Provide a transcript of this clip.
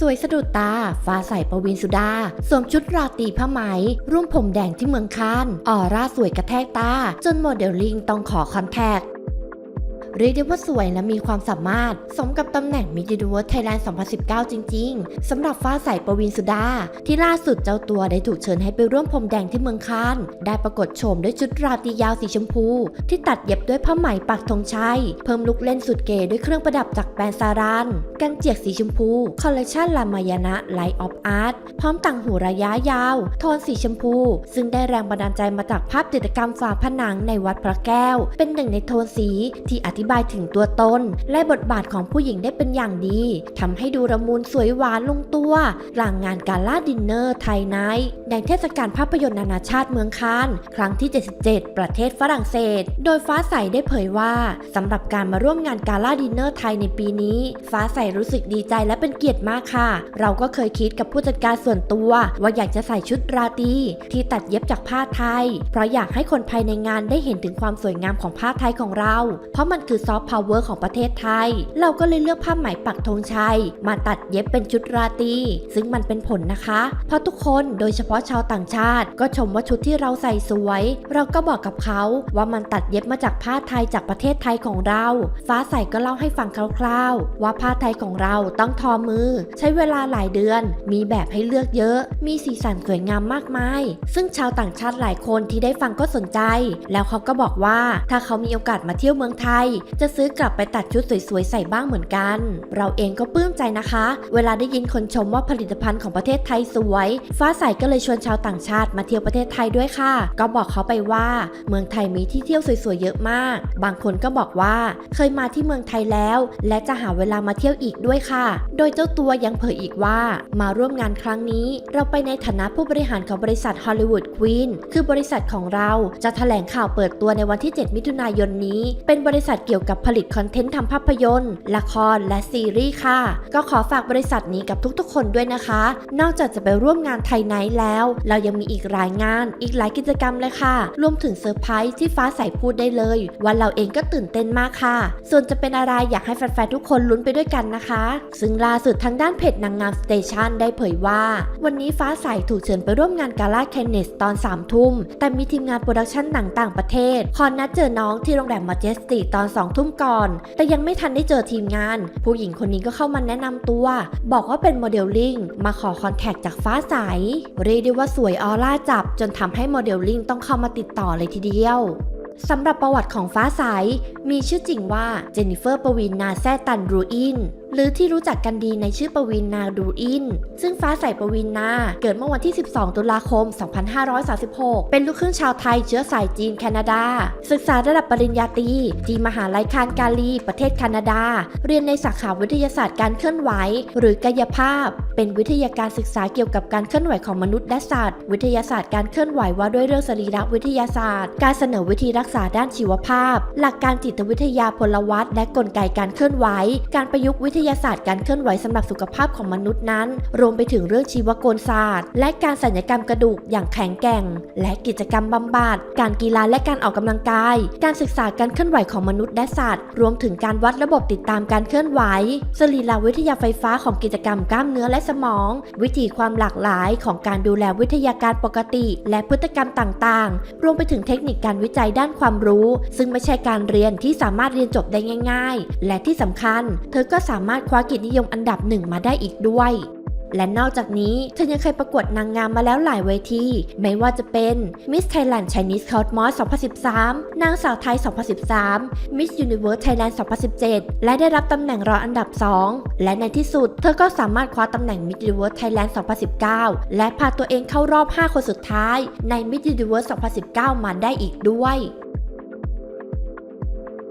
สวยสะดุดตา ฟ้าใสประวินสุดา สวมชุดราตรีผ้าไหม ร่วมผมแดงที่เมืองคานออร่าสวยกระแทกตา จนโมเดลลิ่งต้องขอคอนแทค เรียกได้ว่าสวยและมีความสามารถ สมกับตำแหน่งมิจิดูวไทยแลนด์ 2019 จริง ๆสำหรับฟ้าใสประวินสุดา ที่ล่าสุดเจ้าตัวได้ถูกเชิญให้ไปร่วมพรมแดงที่เมืองคานได้ปรากฏโฉมด้วยชุดราตรียาวสีชมพู ที่ตัดเย็บด้วยผ้าไหมปักธงชัย เพิ่มลุคเล่นสุดเก๋ด้วยเครื่องประดับจากแบรนด์ซารันกันเจียกสีชมพู คอลเลคชันลามายานะไลท์ออฟอาร์ตพร้อมต่างหูระยะยาว โทนสีชมพู ซึ่งได้แรงบันดาลใจมาจากภาพจิตรกรรมฝาผนังในวัดพระแก้ว เป็นหนึ่งในโทนสีที่อธิธิบายถึงตัวตน และบทบาทของผู้หญิงได้เป็นอย่างดีทำให้ดูระมุนสวยหวานลงตัว หลังงานการล่าดินเนอร์ไทยไนท์ในเทศกาลภาพยนตร์นานาชาติเมืองคานครั้งที่ 77 ประเทศฝรั่งเศส โดยฟ้าใสได้เผยว่าสำหรับการมาร่วมงานการล่าดินเนอร์ไทยในปีนี้ ฟ้าใสรู้สึกดีใจและเป็นเกียรติมากค่ะ เราก็เคยคิดกับผู้จัดการส่วนตัว ว่าอยากจะใส่ชุดราตรีที่ตัดเย็บจากผ้าไทย เพราะอยากให้คนภายในงานได้เห็นถึงความสวยงามของผ้าไทยของเรา เพราะมันคือซอฟต์พาวเวอร์ของประเทศไทย เราก็เลยเลือกผ้าไหมปักธงชัย มาตัดเย็บเป็นชุดราตรีซึ่งมันเป็นผลนะคะ เพราะทุกคนโดยเฉพาะชาวต่างชาติ ก็ชมว่าชุดที่เราใส่สวย เราก็บอกกับเขาว่ามันตัดเย็บมาจากผ้าไทยจากประเทศไทยของเรา ฟ้าใสก็เล่าให้ฟังคร่าวๆ ว่าผ้าไทยของเราต้องทอมือ ใช้เวลาหลายเดือน มีแบบให้เลือกเยอะ มีสีสันสวยงามมากมาย ซึ่งชาวต่างชาติหลายคนที่ได้ฟังก็สนใจ แล้วเขาก็บอกว่าถ้าเขามีโอกาสมาเที่ยวเมืองไทยจะซื้อกลับไปตัดชุดสวยๆใส่บ้างเหมือนกัน เราเองก็ปลื้มใจนะคะ เวลาได้ยินคนชมว่าผลิตภัณฑ์ของประเทศไทยสวย ฟ้าใสก็เลยชวนชาวต่างชาติมาเที่ยวประเทศไทยด้วยค่ะ ก็บอกเขาไปว่า เมืองไทยมีที่เที่ยวสวยๆเยอะมาก บางคนก็บอกว่าเคยมาที่เมืองไทยแล้ว และจะหาเวลามาเที่ยวอีกด้วยค่ะ โดยเจ้าตัวยังเผยอีกว่า มาร่วมงานครั้งนี้ เราไปในฐานะผู้บริหารของบริษัทฮอลลีวูดควีนคือบริษัทของเราจะแถลงข่าวเปิดตัวในวันที่ 7 มิถุนายนนี้ เป็นบริษัทกี่ยวกับผลิตคอนเทนต์ทำภาพยนตร์ ละครและซีรีส์ค่ะ ก็ขอฝากบริษัทนี้กับทุกๆ คนด้วยนะคะ นอกจากจะไปร่วมงานไทยไนท์แล้ว เรายังมีอีกหลายงาน อีกหลายกิจกรรมเลยค่ะ รวมถึงเซอร์ไพรส์ที่ฟ้าใสพูดได้เลยว่าเราเองก็ตื่นเต้นมากค่ะ ส่วนจะเป็นอะไรอยากให้แฟนๆทุกคนลุ้นไปด้วยกันนะคะ ซึ่งล่าสุดทางด้านเพจนางงามสเตชันได้เผยว่า วันนี้ฟ้าใสถูกเชิญไปร่วมงานกาล่าแคนเนสตอน3ามทุ่มแต่มีทีมงานโปรดักชั่นหนังต่างประเทศ คอนนัดเจอน้องที่โรงแรมมาเจสติตอน2องทุ่มก่อน แต่ยังไม่ทันได้เจอทีมงาน ผู้หญิงคนนี้ก็เข้ามาแนะนำตัว บอกว่าเป็นโมเดลลิ่งมาขอคอนแทคจากฟ้าใส เรียกได้ว่าสวยออร่าจับ จนทำให้โมเดลลิ่งต้องเข้ามาติดต่อเลยทีเดียวสำหรับประวัติของฟ้าใส มีชื่อจริงว่าเจนนิเฟอร์ปวีนนาแซตันรูอินหรือที่รู้จักกันดีในชื่อปวีนนาดูอิน ซึ่งฟ้าใสปวีนนา เกิดเมื่อวันที่ 12 ตุลาคม 2536 เป็นลูกครึ่งชาวไทยเชื้อสายจีนแคนาดา ศึกษาระดับปริญญาตรีที่มหาลัยคานกาลี ประเทศแคนาดา เรียนในสาขาวิทยาศาสตร์การเคลื่อนไหว หรือกายภาพ เป็นวิทยาการศึกษาเกี่ยวกับการเคลื่อนไหวของมนุษย์และสัตว์ วิทยาศาสตร์การเคลื่อนไหวว่าด้วยเรื่องสรีรวิทยาศาสตร์ การเสนอวิธีรักษาด้านชีวภาพ หลักการจิตวิทยาพลวัตและกลไกการเคลื่อนไหว การประยุกต์วิทยาศาสตร์การเคลื่อนไหวสำหรับสุขภาพของมนุษย์นั้น รวมไปถึงเรื่องชีวโกลศาสตร์ และการสัญญกรรมกระดูกอย่างแข็งแกร่ง และกิจกรรมบำบัดการกีฬาและการออกกำลังกาย การศึกษาการเคลื่อนไหวของมนุษย์และสัตว์ รวมถึงการวัดระบบติดตามการเคลื่อนไหว สรีรวิทยาไฟฟ้าของกิจกรรมกล้ามเนื้อและสมอง วิธีความหลากหลายของการดูแลวิทยาการปกติ และพฤติกรรมต่างๆ รวมไปถึงเทคนิคการวิจัยด้านความรู้ ซึ่งไม่ใช่การเรียนที่สามารถเรียนจบได้ง่าย ๆ และที่สำคัญ เธอก็สามารถามารถคว้าเกียรตินิยมอันดับหนึ่งมาได้อีกด้วย และนอกจากนี้เธอยังเคยประกวดนางงามมาแล้วหลายเวที ไม่ว่าจะเป็น Miss Thailand Chinese Cosmos 2013 นางสาวไทย 2013 Miss Universe Thailand 2017 และได้รับตำแหน่งรองอันดับ 2 และในที่สุด เธอก็สามารถคว้าตำแหน่ง Miss Universe Thailand 2019 และพาตัวเองเข้ารอบ 5 คนสุดท้ายใน Miss Universe 2019 มาได้อีกด้วย